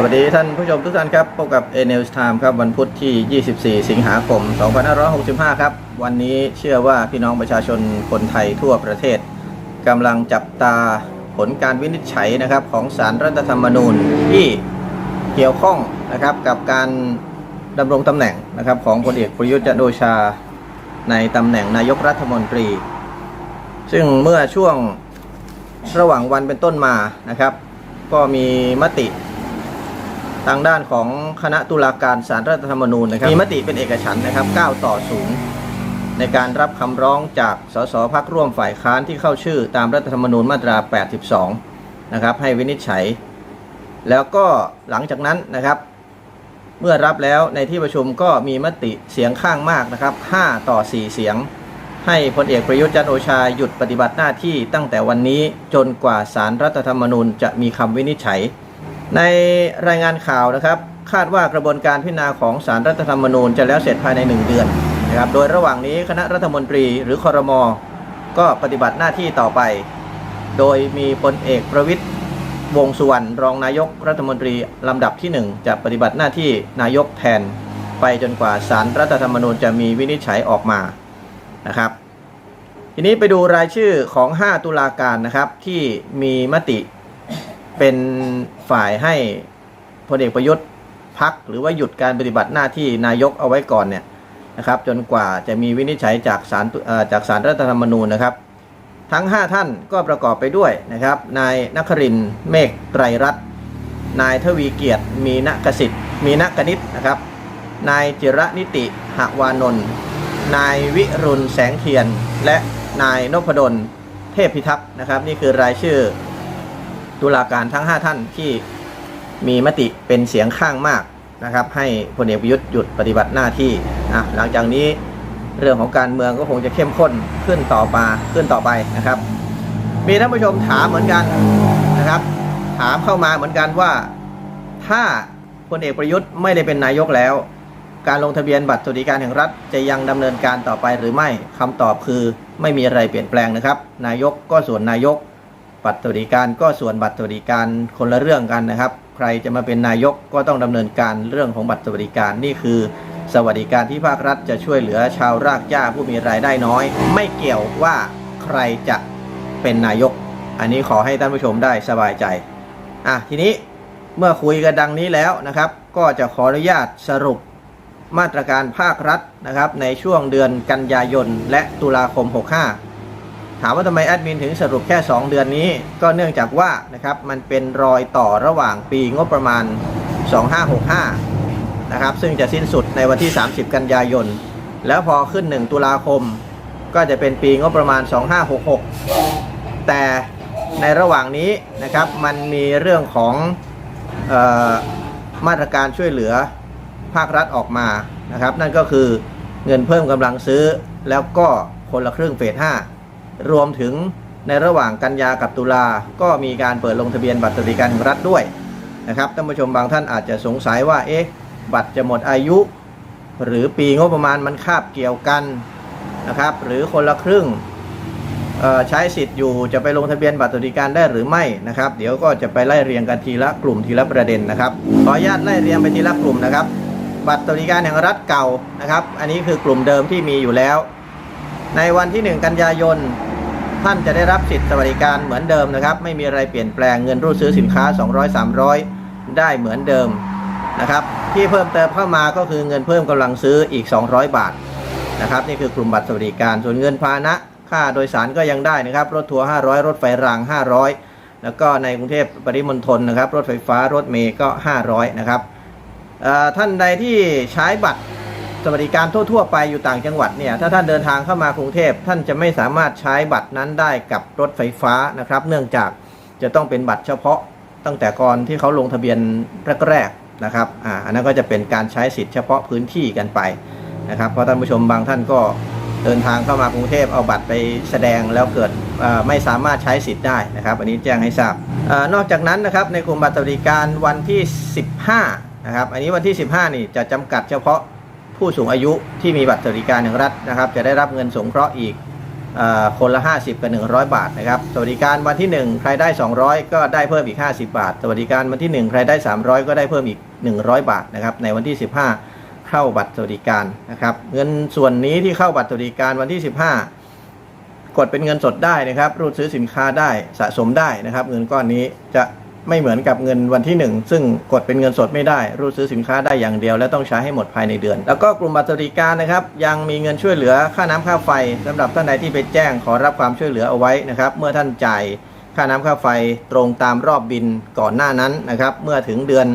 สวัสดีท่านผู้ชมทุกท่านครับ พบกับ a n e w s Time ครับ วันพุธที่ 24 สิงหาคม 2565 ครับ วันนี้เชื่อว่าพี่น้องประชาชนคนไทยทั่วประเทศกำลังจับตาผลการวินิจฉัยนะครับของสารรัฐธรรมนูญที่เกี่ยวข้องนะครับกับการดำรงตำแหน่งนะครับของพลเอกประยุทธ์จันทร์โอชาในตำแหน่งนายกรัฐมนตรี ซึ่งเมื่อช่วงระหว่างวันเป็นต้นมานะครับ ก็มีมติ ทางด้านของคณะตุลาการสารรัฐธรรมนูญนะครับมีมติเป็นเอกฉันท์นะครับ 9 ต่อ 0 ในการรับคำร้องจากสสพักร่วมฝ่ายค้านที่เข้าชื่อตามรัฐธรรมนูญมาตรา 82 นะครับ ให้วินิจฉัย แล้วก็หลังจากนั้นนะครับ เมื่อรับแล้วในที่ประชุมก็มีมติเสียงข้างมากนะครับ 5 ต่อ 4 เสียง ให้พลเอกประยุทธ์จันโอชาหยุดปฏิบัติหน้าที่ตั้งแต่วันนี้จนกว่าสารรัฐธรรมนูญจะมีคำวินิจฉัย ในรายงานข่าวนะครับ คาดว่ากระบวนการพิจารณาของสารรัฐธรรมนูญจะแล้วเสร็จภายใน 1 เดือนนะครับโดยระหว่างนี้คณะรัฐมนตรีหรือคอรมอก็ปฏิบัติหน้าที่ต่อไป โดยมีพลเอกประวิตยวงสุวรรณรองนายกรัฐมนตรีลำดับที่ 1 จะปฏิบัติหน้าที่นายกแทน ไปจนกว่าสารรัฐธรรมนูญจะมีวินิจฉัยออกมานะครับ ทีนี้ไปดูรายชื่อของ 5 ตุลาการนะครับที่มีมติเป็น ฝ่ายให้พลเอกประยุทธ์พักหรือว่าหยุดการปฏิบัติหน้าที่นายกเอาไว้ก่อนเนี่ยนะครับจนกว่าจะมีวินิจฉัยจากศาลจากศาลรัฐธรรมนูญนะครับ ทั้ง 5 ท่านก็ประกอบไปด้วยนะครับนายนครินเมฆไตรรัตน์นายทวีเกียรติ มีนกสิทธิ์มีนกนิษนะครับนายจิระนิติหวานนท์นายวิรุณแสงเทียน และนายนพดลเทพพิทักษ์นะครับ นี่คือรายชื่อ ตุลาการทั้ง 5 ท่านที่มีมติเป็นเสียงข้างมากนะครับ ให้พลเอกประยุทธ์หยุดปฏิบัติหน้าที่อะหลังจากนี้เรื่องของการเมืองก็คงจะเข้มข้นขึ้นต่อมาขึ้นต่อไปนะครับ มีท่านผู้ชมถามเหมือนกันนะครับ ถามเข้ามาเหมือนกันว่า ถ้าพลเอกประยุทธ์ไม่ได้เป็นนายกแล้ว การลงทะเบียนบัตรสวัสดิการแห่งรัฐจะยังดำเนินการต่อไปหรือไม่คำตอบคือไม่มีอะไรเปลี่ยนแปลงนะครับ นายกก็ส่วนนายก บัตรสวัสดิการก็ส่วนบัตรสวัสดิการคนละเรื่องกันนะครับ ใครจะมาเป็นนายกก็ต้องดำเนินการเรื่องของบัตรสวัสดิการนี่คือ สวัสดิการที่ภาครัฐจะช่วยเหลือชาวรากหญ้าผู้มีรายได้น้อย ไม่เกี่ยวว่าใครจะเป็นนายก อันนี้ขอให้ท่านผู้ชมได้สบายใจอะทีนี้เมื่อคุยกันดังนี้แล้วนะครับ ก็จะขออนุญาตสรุปมาตรการภาครัฐนะครับ ในช่วงเดือนกันยายนและตุลาคม 65 ถามว่าทำไมแอดมินถึงสรุปแค่ 2 เดือนนี้ ก็เนื่องจากว่านะครับมันเป็นรอยต่อระหว่างปีงบประมาณ 2565 นะครับ ซึ่งจะสิ้นสุดในวันที่ 30 กันยายน แล้วพอขึ้น 1 ตุลาคม ก็จะเป็นปีงบประมาณ 2566 แต่ในระหว่างนี้นะครับมันมีเรื่องของออมาตรการช่วยเหลือภาครัฐออกมานะครับ นั่นก็คือเงินเพิ่มกำลังซื้อแล้วก็คนละครึ่งเฟส5 รวมถึงในระหว่างกันยากับตุลา ก็มีการเปิดลงทะเบียนบัตรสวัสดิการแห่งรัฐด้วยนะครับท่านผู้ชมบางท่านอาจจะสงสัยว่าเอ๊ะบัตรจะหมดอายุ หรือปีงบประมาณมันคาบเกี่ยวกันนะครับ หรือคนละครึ่งใช้สิทธิ์อยู่จะไปลงทะเบียนบัตรสวัสดิการได้หรือไม่นะครับ เดี๋ยวก็จะไปไล่เรียงกันทีละกลุ่มทีละประเด็นนะครับขออนุญาตไล่เรียงไปทีละกลุ่มนะครับ บัตรสวัสดิการแห่งรัฐเก่านะครับ อันนี้คือกลุ่มเดิมที่มีอยู่แล้ว ในวันที่ 1 กันยายน ท่านจะได้รับสิทธิสวัสดิการเหมือนเดิมนะครับ ไม่มีอะไรเปลี่ยนแปลงเงินรูดซื้อสินค้า 200 300 ได้เหมือนเดิมนะครับ ที่เพิ่มเติมเข้ามาก็คือเงินเพิ่มกำลังซื้ออีก 200 บาทนะครับ นี่คือกลุ่มบัตรสวัสดิการ ส่วนเงินพาหนะค่าโดยสารก็ยังได้นะครับ รถทัวร์500 รถไฟราง 500 แล้วก็ในกรุงเทพปริมณฑลนะครับ รถไฟฟ้ารถเมย์ก็ 500 นะครับท่านใดที่ใช้บัตร สวัสดิการทั่ว ๆ ไปอยู่ต่างจังหวัดเนี่ยถ้าท่านเดินทางเข้ามากรุงเทพท่านจะไม่สามารถใช้บัตรนั้นได้กับรถไฟฟ้านะครับ เนื่องจากจะต้องเป็นบัตรเฉพาะตั้งแต่ก่อนที่เขาลงทะเบียนแรกๆนะครับอ่าอันนั้นก็จะเป็นการใช้สิทธิ์เฉพาะพื้นที่กันไปนะครับเพราะท่านผู้ชมบางท่านก็เดินทางเข้ามากรุงเทพเอาบัตรไปแสดงแล้วเกิดไม่สามารถใช้สิทธิ์ได้นะครับ อันนี้แจ้งให้ทราบอนอกจากนั้นนะครับในกลุ่มบัตรสวัสดิการวันที่ 15นะครับอันนี้วันที่ 15 นี่จะจำกัดเฉพาะ ผู้สูงอายุที่มีบัตรสวัสดิการแห่งรัฐนะครับ จะได้รับเงินสงเคราะห์อีกอคนละ 50 กับ 100 บาทนะครับสวัสดิการวันที่ 1 ใครได้ 200 ก็ได้เพิ่มอีก 50 บาทสวัสดิการวันที่ 1 ใครได้ 300 ก็ได้เพิ่มอีก 100 บาทนะครับในวันที่ 15 เข้าบัตรสวัสดิการนะครับเงินส่วนนี้ที่เข้าบัตรสวัสดิการวันที่ 15 กดเป็นเงินสดได้นะครับรูดซื้อสินค้าได้สะสมได้นะครับ เงินก้อนนี้จะ ไม่เหมือนกับเงินวันที่ 1 ซึ่งกดเป็นเงินสดไม่ได้รูดซื้อสินค้าได้อย่างเดียว และต้องใช้ให้หมดภายในเดือน แล้วก็กลุ่มบัตรสวัสดิการนะครับยังมีเงินช่วยเหลือค่าน้ำค่าไฟสำหรับท่านใดที่ไปแจ้งขอรับความช่วยเหลือเอาไว้นะครับเมื่อท่านจ่ายค่าน้ำค่าไฟตรงตามรอบบินก่อนหน้านั้นนะครับเมื่อถึงเดือน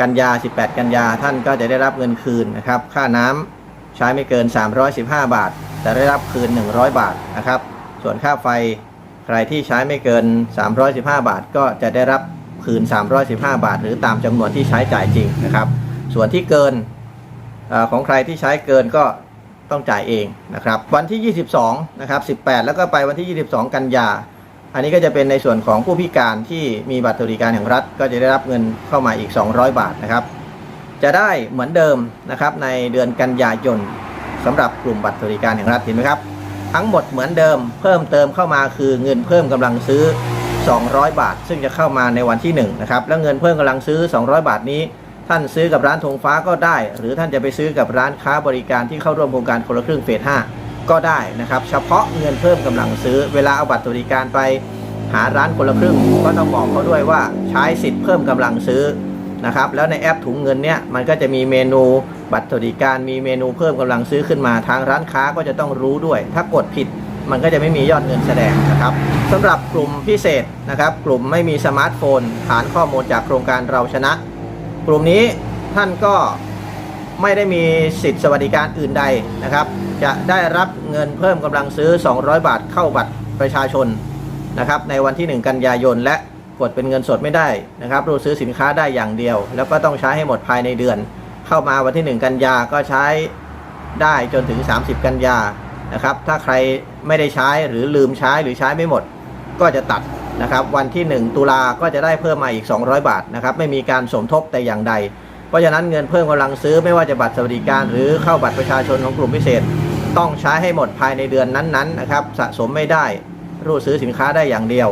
กันยา 18 กันยาท่านก็จะได้รับเงินคืนนะครับค่าน้ำใช้ไม่เกิน 315 บาทแต่ได้รับคืน 100 บาทนะครับส่วนค่าไฟใครที่ใช้ไม่เกิน 315 บาทก็จะได้รับ คืน 315 บาท หรือตามจำนวนที่ใช้จ่ายจริงนะครับ ส่วนที่เกินออของใครที่ใช้เกินก็ต้องจ่ายเองนะครับ วันที่ 22 นะครับ 18 แล้วก็ไปวันที่ 22 กันยา อันนี้ก็จะเป็นในส่วนของผู้พิการที่มีบัตรสวัสดิการแห่งรัฐ ก็จะได้รับเงินเข้ามาอีก 200 บาทนะครับ จะได้เหมือนเดิมนะครับในเดือนกันยายนสำหรับกลุ่มบัตรสวัสดิการแห่งรัฐเห็นไหมครับ ทั้งหมดเหมือนเดิม เพิ่มเติมเข้ามาคือเงินเพิ่มกำลังซื้อ 200 บาท ซึ่งจะเข้ามาในวันที่1นะครับแล้วเงินเพิ่มกำลังซื้อ 200 บาทนี้ ท่านซื้อกับร้านธงฟ้าก็ได้ หรือท่านจะไปซื้อกับร้านค้าบริการที่เข้าร่วมโครงการคนละครึ่งเฟส5ก็ได้นะครับเฉพาะเงินเพิ่มกำลังซื้อ เวลาเอาบัตรสวัสดิการไปหาร้านคนละครึ่งก็ต้องบอกเขาด้วยว่าใช้สิทธิ์เพิ่มกำลังซื้อนะครับแล้วในแอปถุงเงินเนี่ยมันก็จะมีเมนูบัตรสวัสดิการมีเมนูเพิ่มกำลังซื้อขึ้นมาทางร้านค้าก็จะต้องรู้ด้วย ถ้ากดผิด มันก็จะไม่มียอดเงินแสดงนะครับสำหรับกลุ่มพิเศษนะครับ กลุ่มไม่มีสมาร์ทโฟน ฐานข้อมูลจากโครงการเราชนะ กลุ่มนี้ท่านก็ไม่ได้มีสิทธิสวัสดิการอื่นใดนะครับ จะได้รับเงินเพิ่มกำลังซื้อ 200 บาทเข้าบัตรประชาชนนะครับในวันที่ 1 กันยายนและกดเป็นเงินสดไม่ได้นะครับรูดซื้อสินค้าได้อย่างเดียว แล้วก็ต้องใช้ให้หมดภายในเดือน เข้ามาวันที่ 1 กันยาก็ใช้ได้จนถึง 30 กันยา นะครับ ถ้าใครไม่ได้ใช้หรือลืมใช้หรือใช้ไม่หมด ก็จะตัดนะครับ วันที่ 1 ตุลาก็จะได้เพิ่มมาอีก 200 บาทนะครับ ไม่มีการสมทบแต่อย่างใด เพราะฉะนั้นเงินเพิ่มกำลังซื้อไม่ว่าจะบัตรสวัสดิการหรือเข้าบัตรประชาชนของกลุ่มพิเศษ ต้องใช้ให้หมดภายในเดือนนั้นๆนะครับ สะสมไม่ได้รูดซื้อสินค้าได้อย่างเดียว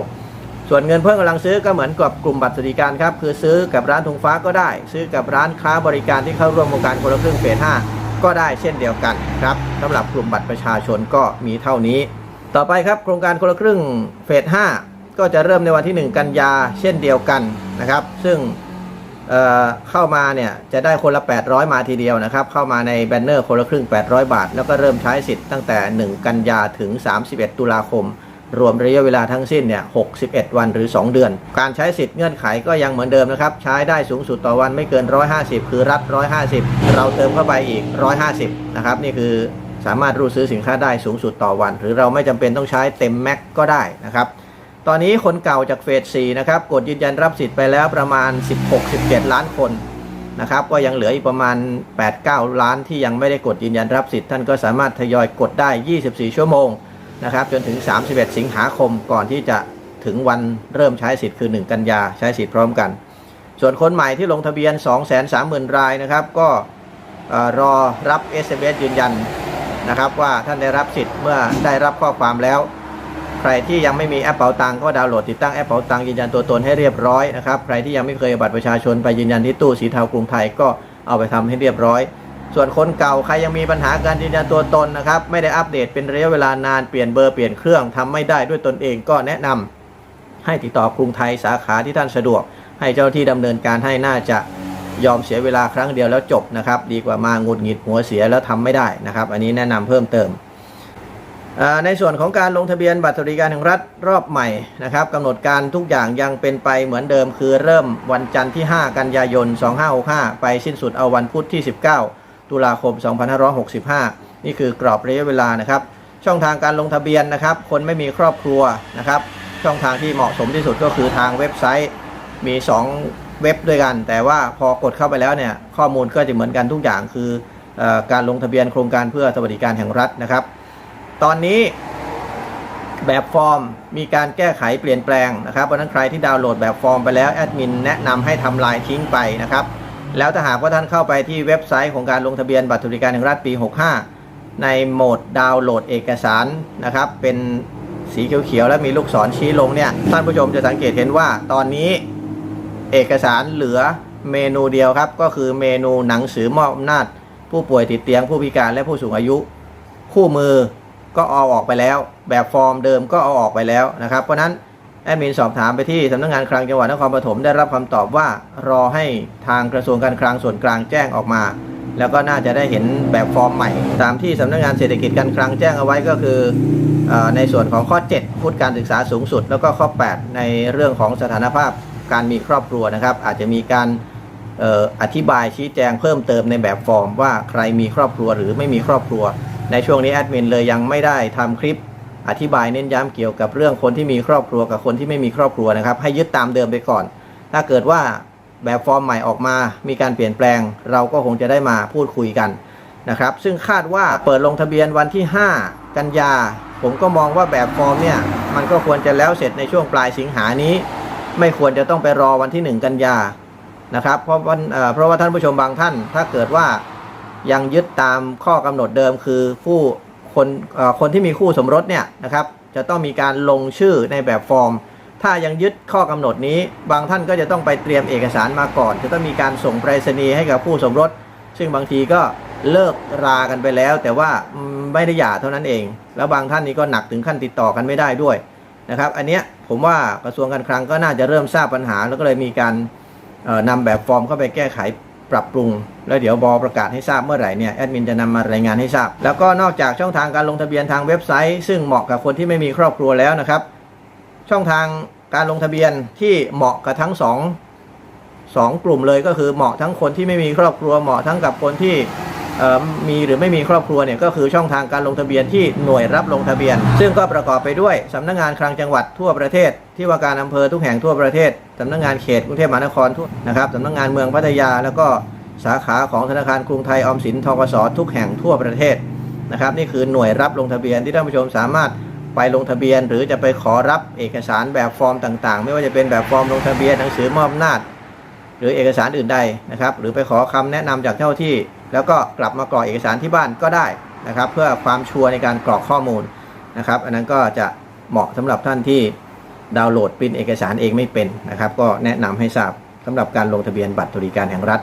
ส่วนเงินเพิ่มกำลังซื้อก็เหมือนกับกลุ่มบัตรสวัสดิการครับ คือซื้อกับร้านธงฟ้าก็ได้ ซื้อกับร้านค้าบริการที่เข้าร่วมโครงการคนละครึ่งเฟส5 ก็ได้เช่นเดียวกันครับสำหรับกลุ่มบัตรประชาชนก็มีเท่านี้ ต่อไปครับโครงการคนละครึ่งเฟส5ก็จะเริ่มในวันที่ 1 กันยาเช่นเดียวกันนะครับ ซึ่งเเข้ามาเนี่ยจะได้คนละ 800 มาทีเดียวนะครับ เข้ามาในแบนเนอร์คนละครึ่ง 800 บาท แล้วก็เริ่มใช้สิทธิ์ตั้งแต่ 1 กันยาถึง 31 ตุลาคม รวมระยะเวลาทั้งสิ้นเนี่ย61 วันหรือ 2 เดือน การใช้สิทธิ์เงื่อนไขก็ยังเหมือนเดิมนะครับ ใช้ได้สูงสุดต่อวันไม่เกิน 150 คือรัฐ 150 เราเติมเข้าไปอีก 150 นะครับ นี่คือสามารถรูดซื้อสินค้าได้สูงสุดต่อวัน หรือเราไม่จำเป็นต้องใช้เต็มแม็กก็ได้นะครับ ตอนนี้คนเก่าจากเฟส4นะครับ กดยืนยันรับสิทธิ์ไปแล้วประมาณ 16-17 ล้านคนนะครับ ก็ยังเหลืออีกประมาณ 8-9 ล้านที่ยังไม่ได้กดยืนยันรับสิทธิ์ ท่านก็สามารถทยอยกดได้ 24 ชั่วโมง นะครับจนถึง 31 สิงหาคมก่อนที่จะถึงวันเริ่มใช้สิทธิ์คือ 1 กันยาใช้สิทธิ์พร้อมกัน ส่วนคนใหม่ที่ลงทะเบียน 230,000 รายนะครับ ก็เอ่อรอรับ SMS ยืนยันนะครับว่าท่านได้รับสิทธิ์เมื่อได้รับข้อความแล้ว ใครที่ยังไม่มีแอปเป๋าตังก็ดาวน์โหลดติดตั้งแอปเป๋าตังยืนยันตัวตนให้เรียบร้อยนะครับใครที่ยังไม่เคยบัตรประชาชนไปยืนยันที่ตู้สีเทากรุงไทยก็เอาไปทำให้เรียบร้อย ส่วนคนเก่าใครยังมีปัญหาการยืนยันตัวตนนะครับ ไม่ได้อัปเดตเป็นระยะเวลานานเปลี่ยนเบอร์เปลี่ยนเครื่องทำไม่ได้ด้วยตนเองก็แนะนำให้ติดต่อกรุงไทยสาขาที่ท่านสะดวก ให้เจ้าที่ดำเนินการให้น่าจะยอมเสียเวลาครั้งเดียวแล้วจบนะครับ ดีกว่ามางุดหงิดหัวเสียแล้วทำไม่ได้นะครับ อันนี้แนะนำเพิ่มเติม ในส่วนของการลงทะเบียนบัตรสวัสดิการแห่งรัฐรอบใหม่นะครับกำหนดการทุกอย่างยังเป็นไปเหมือนเดิมคือเริ่มวันจันทร์ที่ 5 กันยายน 2565 ไปสิ้นสุดเอาวันพุธที่ 19 ตุลาคม 2565 นี่คือกรอบระยะเวลานะครับ ช่องทางการลงทะเบียนนะครับ คนไม่มีครอบครัวนะครับ ช่องทางที่เหมาะสมที่สุดก็คือทางเว็บไซต์มี 2 เว็บด้วยกัน แต่ว่าพอกดเข้าไปแล้วเนี่ยข้อมูลก็จะเหมือนกันทุกอย่างคือออการลงทะเบียนโครงการเพื่อสวัสดิการแห่งรัฐนะครับ ตอนนี้แบบฟอร์มมีการแก้ไขเปลี่ยนแปลงนะครับเพราะฉะนั้นใครที่ดาวน์โหลดแบบฟอร์มไปแล้วแอดมินแนะนำให้ทำลายทิ้งไปนะครับ แล้วถ้าหากว่าท่านเข้าไปที่เว็บไซต์ของการลงทะเบียนบัตรสวัสดิการแห่งรัฐปี 65 ในโหมดดาวน์โหลดเอกสารนะครับ เป็นสีเขียวๆและมีลูกศรชี้ลงเนี่ยท่านผู้ชมจะสังเกตเห็นว่าตอนนี้เอกสารเหลือเมนูเดียวครับ ก็คือเมนูหนังสือมอบอำนาจ ผู้ป่วยติดเตียงผู้พิการและผู้สูงอายุ คู่มือก็เอาออกไปแล้ว แบบฟอร์มเดิมก็เอาออกไปแล้วนะครับ เพราะนั้น แอดมินสอบถามไปที่สำนักงานคลังจังหวัดนครปฐมได้รับคำตอบว่ารอให้ทางกระทรวงการคลังส่วนกลางแจ้งออกมา แล้วก็น่าจะได้เห็นแบบฟอร์มใหม่ ตามที่สำนักงานเศรษฐกิจการคลังแจ้งเอาไว้ก็คืออในส่วนของข้อ 7 พุทธการศึกษาสูงสุด แล้วก็ข้อ 8 ในเรื่องของสถานภาพการมีครอบครัวนะครับ อาจจะมีการเอ่ออธิบายชี้แจงเพิ่มเติมในแบบฟอร์มว่าใครมีครอบครัวหรือไม่มีครอบครัว ในช่วงนี้แอดมินเลยยังไม่ได้ทำคลิป อธิบายเน้นย้ำเกี่ยวกับเรื่องคนที่มีครอบครัวกับคนที่ไม่มีครอบครัวนะครับ ให้ยึดตามเดิมไปก่อน ถ้าเกิดว่าแบบฟอร์มใหม่ออกมา มีการเปลี่ยนแปลง เราก็คงจะได้มาพูดคุยกันนะครับ ซึ่งคาดว่าเปิดลงทะเบียนวันที่ 5 กันยา ผมก็มองว่าแบบฟอร์มเนี่ยมันก็ควรจะแล้วเสร็จในช่วงปลายสิงหานี้ ไม่ควรจะต้องไปรอวันที่ 1 กันยานะครับเพราะวันเอ่อเพราะว่าท่านผู้ชมบางท่าน ถ้าเกิดว่ายังยึดตามข้อกำหนดเดิมคือผู้ คนคนที่มีคู่สมรสเนี่ยนะครับจะต้องมีการลงชื่อในแบบฟอร์ม ถ้ายังยึดข้อกำหนดนี้ บางท่านก็จะต้องไปเตรียมเอกสารมาก่อน จะต้องมีการส่งไปรษณีย์ให้กับผู้สมรส ซึ่งบางทีก็เลิกรากันไปแล้ว แต่ว่าไม่ได้หย่าเท่านั้นเอง แล้วบางท่านนี้ก็หนักถึงขั้นติดต่อกันไม่ได้ด้วยนะครับอันเนี้ยผมว่ากระทรวงการคลังก็น่าจะเริ่มทราบปัญหา แล้วก็เลยมีการเอ่อนำแบบฟอร์มเข้าไปแก้ไข ปรับปรุง แล้วเดี๋ยวบอประกาศให้ทราบเมื่อไหร่เนี่ยแอดมินจะนำมารายงานให้ทราบ แล้วก็นอกจากช่องทางการลงทะเบียนทางเว็บไซต์ ซึ่งเหมาะกับคนที่ไม่มีครอบครัวแล้วนะครับ ช่องทางการลงทะเบียนที่เหมาะกับทั้งสองสองกลุ่มเลยก็คือเหมาะทั้งคนที่ไม่มีครอบครัวเหมาะทั้งกับคนที่ มีหรือไม่มีครอบครัวเนี่ยก็คือช่องทางการลงทะเบียนที่หน่วยรับลงทะเบียน ซึ่งก็ประกอบไปด้วยสำนักงานคลังจังหวัดทั่วประเทศ ที่ว่าการอำเภอทุกแห่งทั่วประเทศสำนักงานเขตกรุงเทพมหานครทั่วนะครับสำนักงานเมืองพัทยา แล้วก็สาขาของธนาคารกรุงไทยออมสินทกสทุกแห่งทั่วประเทศนะครับนี่คือหน่วยรับลงทะเบียนที่ท่านผู้ชมสามารถไปลงทะเบียน หรือจะไปขอรับเอกสารแบบฟอร์มต่างๆ ไม่ว่าจะเป็นแบบฟอร์มลงทะเบียนหนังสือมอบอำนาจ หรือเอกสารอื่นใดนะครับหรือไปขอคำแนะนำจากเจ้าที่ แล้วก็กลับมากรอกเอกสารที่บ้านก็ได้นะครับ เพื่อความชัวร์ในการกรอกข้อมูลนะครับ อันนั้นก็จะเหมาะสำหรับท่านที่ดาวน์โหลดปริ้นเอกสารเองไม่เป็นนะครับ ก็แนะนำให้ทราบสำหรับการลงทะเบียนบัตรสวัสดิการแห่งรัฐ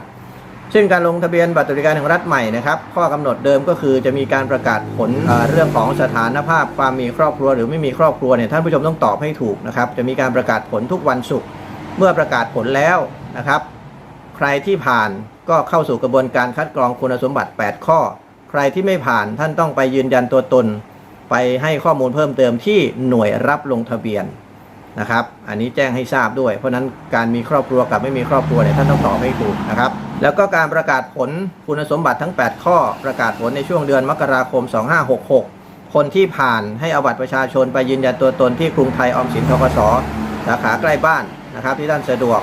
ซึ่งการลงทะเบียนบัตรสวัสดิการแห่งรัฐใหม่นะครับ ข้อกำหนดเดิมก็คือจะมีการประกาศผลเเรื่องของสถานภาพความมีครอบครัว หรือไม่มีครอบครัวเนี่ยท่านผู้ชมต้องตอบให้ถูกนะครับ จะมีการประกาศผลทุกวันศุกร์เมื่อประกาศผลแล้วนะครับ ใครที่ผ่านก็เข้าสู่กระบวนการคัดกรองคุณสมบัติ 8 ข้อ ใครที่ไม่ผ่านท่านต้องไปยืนยันตัวตน ไปให้ข้อมูลเพิ่มเติมที่หน่วยรับลงทะเบียนนะครับ อันนี้แจ้งให้ทราบด้วย เพราะนั้นการมีครอบครัวกับไม่มีครอบครัวเนี่ยท่านต้องตอบให้ถูกนะครับ แล้วก็การประกาศผลคุณสมบัติทั้ง 8 ข้อ ประกาศผลในช่วงเดือนมกราคม 2566 คนที่ผ่านให้เอาบัตรประชาชนไปยืนยันตัวตนที่กรุงไทยออมสินทกสสาขาใกล้บ้านนะครับที่ท่านสะดวก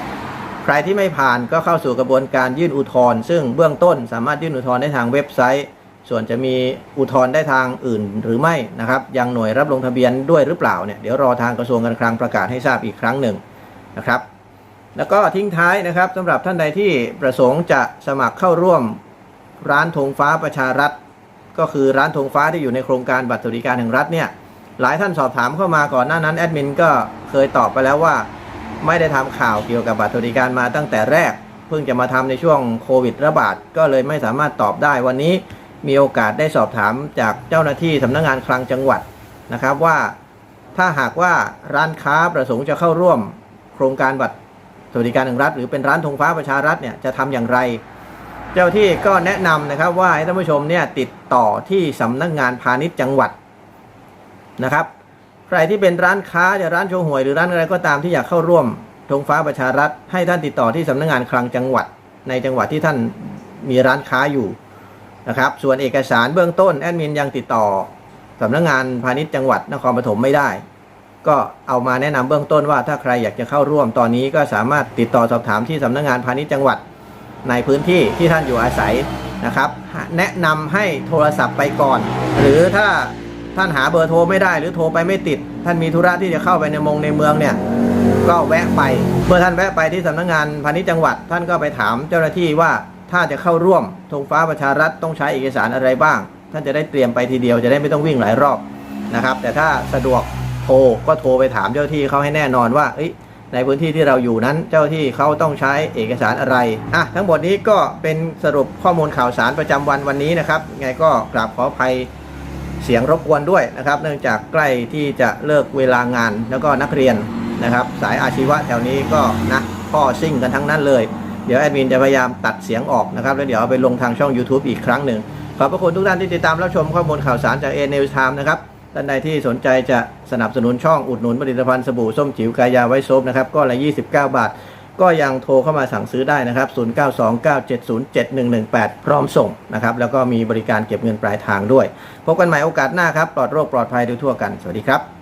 ใครที่ไม่ผ่านก็เข้าสู่กระบวนการยื่นอุทธรณ์ซึ่งเบื้องต้นสามารถยื่นอุทธรณ์ได้ทางเว็บไซต์ ส่วนจะมีอุทธรณ์ได้ทางอื่นหรือไม่นะครับยังหน่วยรับลงทะเบียนด้วยหรือเปล่าเนี่ยเดี๋ยวรอทางกระทรวงการคลังประกาศให้ทราบอีกครั้งหนึ่งนะครับ แล้วก็ทิ้งท้ายนะครับสำหรับท่านใดที่ประสงค์จะสมัครเข้าร่วมร้านธงฟ้าประชารัฐ ก็คือร้านธงฟ้าที่อยู่ในโครงการบัตรสวัสดิการแห่งรัฐเนี่ยหลายท่านสอบถามเข้ามาก่อนหน้านั้นแอดมินก็เคยตอบไปแล้วว่า ไม่ได้ทำข่าวเกี่ยวกับบัตรสวัสดิการมาตั้งแต่แรก เพิ่งจะมาทำในช่วงโควิดระบาด ก็เลยไม่สามารถตอบได้วันนี้มีโอกาสได้สอบถามจากเจ้าหน้าที่สำนักงานคลังจังหวัดนะครับว่าถ้าหากว่าร้านค้าประสงค์จะเข้าร่วม โครงการบัตรสวัสดิการแห่งรัฐ หรือเป็นร้านธงฟ้าประชารัฐเนี่ยจะทำอย่างไร เจ้าที่ก็แนะนำนะครับว่าให้ท่านผู้ชมเนี่ยติดต่อที่สำนักงานพาณิชย์จังหวัดนะครับ ใครที่เป็นร้านค้าจะร้านโชว์หวยหรือร้านอะไรก็ตามที่อยากเข้าร่วมธงฟ้าประชารัฐให้ท่านติดต่อที่สำนักงานคลังจังหวัด ในจังหวัดที่ท่านมีร้านค้าอยู่นะครับ ส่วนเอกสารเบื้องต้นแอดมินยังติดต่อสำนักงานพาณิชย์จังหวัดนครปฐมไม่ได้ ก็เอามาแนะนำเบื้องต้นว่าถ้าใครอยากจะเข้าร่วมตอนนี้ก็สามารถติดต่อสอบถามที่สำนักงานพาณิชย์จังหวัดในพื้นที่ที่ท่านอยู่อาศัยนะครับ แนะนำให้โทรศัพท์ไปก่อน หรือถ้า ท่านหาเบอร์โทรไม่ได้หรือโทรไปไม่ติด ท่านมีธุระที่จะเข้าไปในมงในเมืองเนี่ยก็แวะไปเมื่อท่านแวะไปที่สำนักงานพาณิชย์จังหวัด ท่านก็ไปถามเจ้าหน้าที่ว่าถ้าจะเข้าร่วมธงฟ้าประชารัฐต้องใช้เอกสารอะไรบ้าง ท่านจะได้เตรียมไปทีเดียวจะได้ไม่ต้องวิ่งหลายรอบนะครับ แต่ถ้าสะดวกโทรก็โทรไปถามเจ้าที่เขาให้แน่นอนว่าในพื้นที่ที่เราอยู่นั้นเจ้าที่เขาต้องใช้เอกสารอะไรอะทั้งหมดนี้ก็เป็นสรุปข้อมูลข่าวสารประจำวันวันนี้นะครับไงก็กราบขออภัย เสียงรบกวนด้วยนะครับ เนื่องจากใกล้ที่จะเลิกเวลางาน แล้วก็นักเรียนนะครับ สายอาชีวะแถวนี้ก็นะพ่อซิ่งกันทั้งนั้นเลย เดี๋ยวแอดมินจะพยายามตัดเสียงออกนะครับ แล้วเดี๋ยวเอาไปลงทางช่อง YouTube อีกครั้งหนึ่งขอบพระคุณทุกท่านที่ติดตามรับชมข้อมูลข่าวสารจาก a n e w s Time นะครับท่านใดที่สนใจจะสนับสนุนช่องอุดหนุนผลิตภัณฑ์สบู่ส้มจิ๋วกายาไวโซฟนะครับก็ละ 29 บาท ก็ยังโทรเข้ามาสั่งซื้อได้นะครับ 0929707118 พร้อมส่งนะครับ แล้วก็มีบริการเก็บเงินปลายทางด้วย พบกันใหม่โอกาสหน้าครับ ปลอดโรคปลอดภัยโดยทั่วกัน สวัสดีครับ